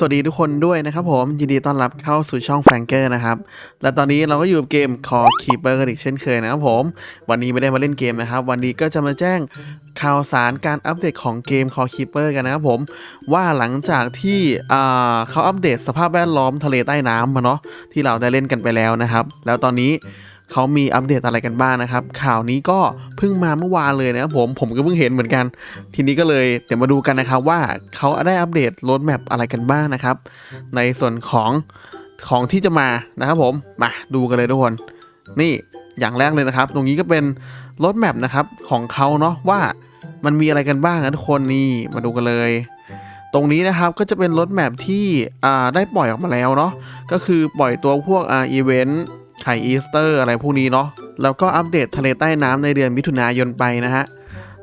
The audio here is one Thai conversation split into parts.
สวัสดีทุกคนด้วยนะครับผม ยินดีต้อนรับเข้าสู่ช่องแฟงเกอร์นะครับ และตอนนี้เราก็อยู่กับเกม Call Keeper กันอีกเช่นเคยนะครับผม วันนี้ไม่ได้มาเล่นเกมนะครับ วันนี้ก็จะมาแจ้งข่าวสารการอัปเดตของเกม Call Keeper กันนะครับผม ว่าหลังจากที่เขาอัปเดตสภาพแวดล้อมทะเลใต้น้ำมาเนาะที่เราได้เล่นกันไปแล้วนะครับ แล้วตอนนี้ เขามีอัปเดตอะไรกันบ้างนะครับ ข่าวนี้ก็เพิ่งมาเมื่อวานเลยนะครับผมผมก็เพิ่งเห็นเหมือนกัน ทีนี้ก็เลยเดี๋ยวมาดูกันนะครับว่าเขาได้อัปเดตรถแมพอะไรกันบ้างนะครับ ในส่วนของของที่จะมานะครับผมมาดูกันเลยทุกคนนี่อย่างแรกเลยนะครับ ตรงนี้ก็เป็นรถแมพนะครับของเขาเนาะว่ามันมีอะไรกันบ้างนะทุกคนนี่มาดูกันเลย ตรงนี้นะครับก็จะเป็นรถแมพที่ได้ปล่อยออกมาแล้วเนาะก็คือปล่อยตัวพวกอีเวนต์ ไข่อีสเตอร์อะไรพวกนี้เนาะแล้วก็อัปเดตทะเลใต้น้ำในเดือนมิถุนายนไปนะฮะ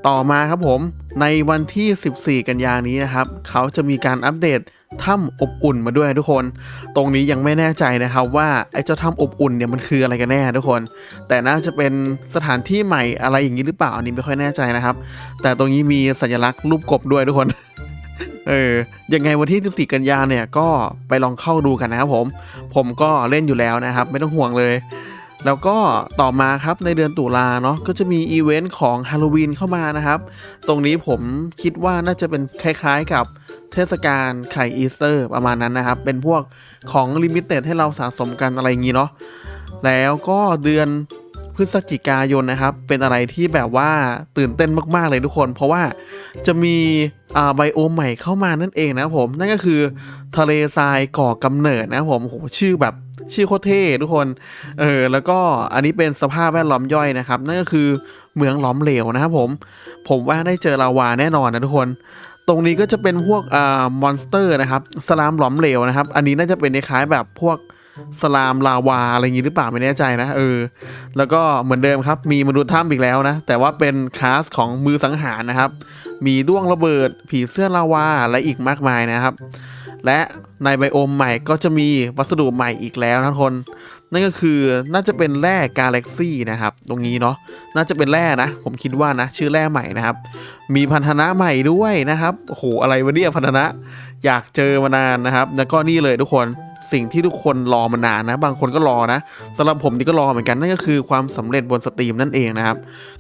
ต่อมาครับผมในวันที่ 14 กันยานี้นะครับเขาจะมีการอัปเดตถ้ำอบอุ่นมาด้วยทุกคน ตรงนี้ยังไม่แน่ใจนะครับว่าไอ้เจ้าถ้ำอบอุ่นเนี่ยมันคืออะไรกันแน่ทุกคน แต่น่าจะเป็นสถานที่ใหม่อะไรอย่างนี้หรือเปล่าอันนี้ไม่ค่อยแน่ใจนะครับ แต่ตรงนี้มีสัญลักษณ์รูปกบด้วยทุกคน เออยังไงวันที่ 14 กันยาเนี่ยก็ไปลองเข้าดูกันนะครับผม ผมก็เล่นอยู่แล้วนะครับ ไม่ต้องห่วงเลย แล้วก็ต่อมาครับในเดือนตุลาเนาะก็จะมีอีเวนต์ของฮาโลวีนเข้ามานะครับ ตรงนี้ผมคิดว่าน่าจะเป็นคล้ายๆกับเทศกาลไข่อีสเตอร์ประมาณนั้นนะครับ เป็นพวกของลิมิเต็ดให้เราสะสมกันอะไรอย่างนี้เนาะแล้วก็เดือน พฤศจิกายนนะครับ เป็นอะไรที่แบบว่าตื่นเต้นมากๆเลยทุกคน เพราะว่าจะมีไบโอมใหม่เข้ามานั่นเองนะผม นั่นก็คือทะเลทรายก่อกำเนิดนะผมโอ้โหชื่อแบบชื่อโคตรเท่ทุกคน เออ แล้วก็อันนี้เป็นสภาพแวดล้อมย่อยนะครับ นั่นก็คือเมืองหล้อมเหลวนะครับผม ผมว่าได้เจอลาวาแน่นอนนะทุกคน ตรงนี้ก็จะเป็นพวกอ่ามอนสเตอร์นะครับ สลามหลอมเหลวนะครับ อันนี้น่าจะเป็นคล้ายๆแบบพวก สลามลาวาอะไรอย่างนี้หรือเปล่าไม่แน่ใจนะเออ แล้วก็เหมือนเดิมครับ มีมนุษย์ถ้ำอีกแล้วนะ แต่ว่าเป็นคลาสของมือสังหารนะครับ มีด้วงระเบิด ผีเสื้อลาวาและอีกมากมายนะครับ และในไบโอมใหม่ก็จะมีวัสดุใหม่อีกแล้วนะทุกคน นั่นก็คือน่าจะเป็นแร่กาแล็กซี่นะครับ ตรงนี้เนาะน่าจะเป็นแร่นะ ผมคิดว่านะชื่อแร่ใหม่นะครับ มีพันธนะใหม่ด้วยนะครับโอ้โหอะไรวะเนี่ยพันธนะ อยากเจอมานานนะครับ แล้วก็นี่เลยทุกคน สิ่งที่ทุกคนรอมานานนะ บางคนก็รอนะสำหรับผมนี่ก็รอเหมือนกันนั่นก็คือความสำเร็จบนสตรีมนั่นเองนะครับ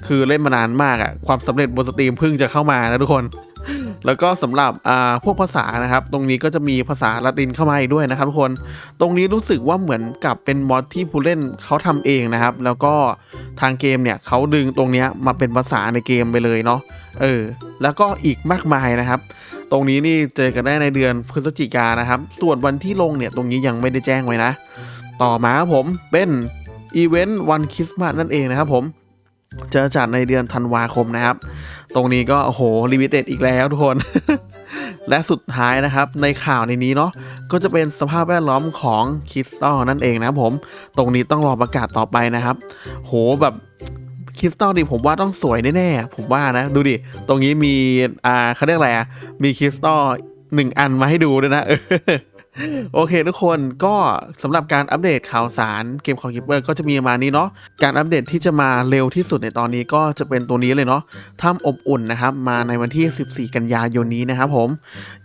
คือเล่นมานานมากอะความสำเร็จบนสตรีมเพิ่งจะเข้ามานะทุกคนแล้วก็สำหรับอ่าพวกภาษานะครับ ตรงนี้ก็จะมีภาษาละตินเข้ามาอีกด้วยนะครับทุกคน ตรงนี้รู้สึกว่าเหมือนกับเป็นมอดที่ผู้เล่นเขาทำเองนะครับ แล้วก็ทางเกมเนี่ยเขาดึงตรงนี้มาเป็นภาษาในเกมไปเลยเนาะ เออ แล้วก็อีกมากมายนะครับ ตรงนี้นี่เจอกันได้ในเดือนพฤศจิกานะครับ ส่วนวันที่ลงเนี่ยตรงนี้ยังไม่ได้แจ้งไว้นะ ต่อมาครับผมเป็นอีเวนต์วันคริสต์มาสนั่นเองนะครับผมจะจัดในเดือนธันวาคมนะครับ ตรงนี้ก็โอ้โหลิมิเต็ดอีกแล้วทุกคน และสุดท้ายนะครับ ในข่าวในนี้เนาะก็จะเป็นสภาพแวดล้อมของคริสตัลนั่นเองนะครับผม ตรงนี้ต้องรอประกาศต่อไปนะครับ โหแบบ คริสตัลดิผมว่าต้องสวยแน่ๆ ผมว่านะ ดูดิ ตรงนี้มี อ่าเขาเรียกอะไรอะ มีคริสตัลหนึ่งอันมาให้ดูด้วยนะเออ โอเคทุกคนก็สำหรับการอัปเดตข่าวสารเกมของคิปเปอร์ก็จะมีประมาณนี้เนาะการอัปเดตที่จะมาเร็วที่สุดในตอนนี้ก็จะเป็นตัวนี้เลยเนาะถ้ำอบอุ่นนะครับ มาในวันที่ 14 กันยายนนี้นะครับผม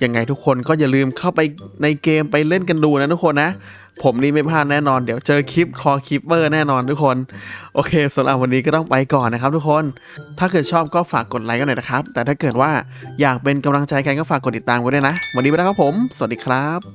ยังไงทุกคนก็อย่าลืมเข้าไปในเกมไปเล่นกันดูนะทุกคนนะ ผมนี่ไม่พลาดแน่นอน เดี๋ยวเจอคลิปคอคิปเปอร์แน่นอนทุกคน โอเคสำหรับวันนี้ก็ต้องไปก่อนนะครับทุกคน ถ้าเกิดชอบก็ฝากกดไลค์กันหน่อยนะครับ แต่ถ้าเกิดว่าอยากเป็นกำลังใจกันก็ฝากกดติดตามกันด้วยนะ วันนี้ไปแล้วครับผม สวัสดีครับ